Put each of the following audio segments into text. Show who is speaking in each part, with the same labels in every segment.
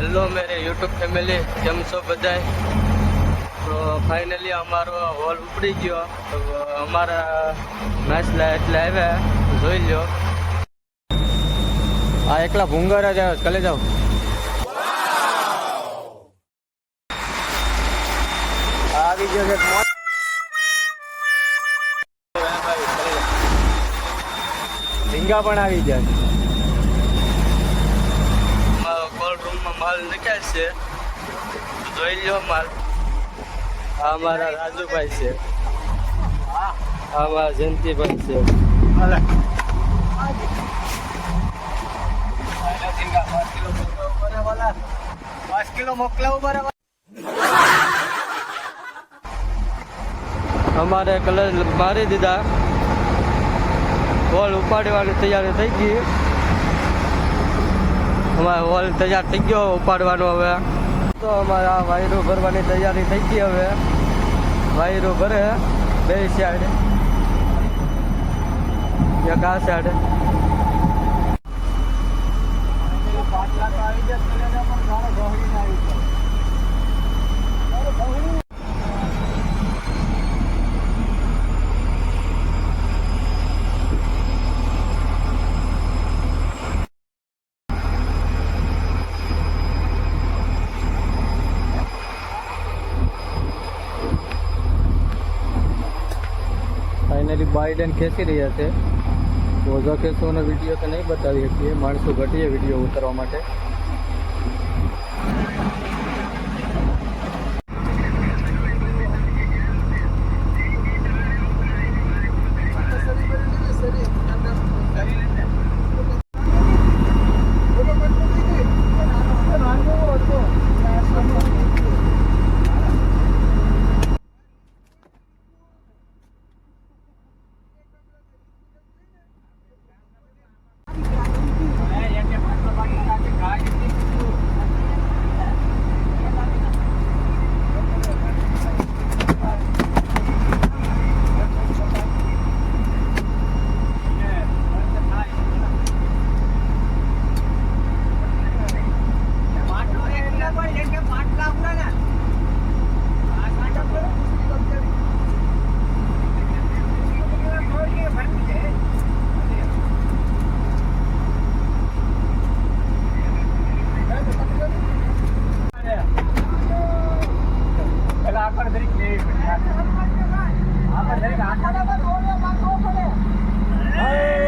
Speaker 1: Hello મેરે YouTube family કેમ છો બધાય? તો ફાઇનલી અમારો હોલ ઉપડી ગયો. તો અમારા મેચ એટલે આવ્યા જોઈ લ્યો. આ એકલા ભૂંગર જ આવ્યો કલે જાઓ. આવી ગયો છે. ઝીંગા પણ આવી ગયા માલ નીકળે છે જોઈ લો માલ. આ મારા રાજુભાઈ છે. આ મારા જયંતિભાઈ છે.
Speaker 2: પાંચ કિલો મોકલાવું બરાબર
Speaker 1: અમારે કલર મારી દીધા. બોલ ઉપાડવાની તૈયારી થઈ ગઈ. અમારે હોલ તૈયાર થઈ ગયો ઉપાડવાનો હવે. તો અમારે આ વાયરો ભરવાની તૈયારી થઈ ગઈ હવે. વાયરો ભરે બે સાઈડ એક આ સાઈડ
Speaker 2: આવી જાય
Speaker 1: ફાઇનલી બાઇડન ખેંચી રહ્યા છે. રોજો ખેંચવાનો વીડિયો તો નહીં બતાવી શકીએ. માણસો ઘટીએ વીડિયો ઉતારવા માટે.
Speaker 2: આગળ જરીક લેવી પડે આગળ જરીક આગળ ઊભી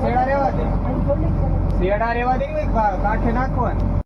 Speaker 2: શેડા રેવા દે. શેડા રેવા દે કાંઠે નાખવાનું?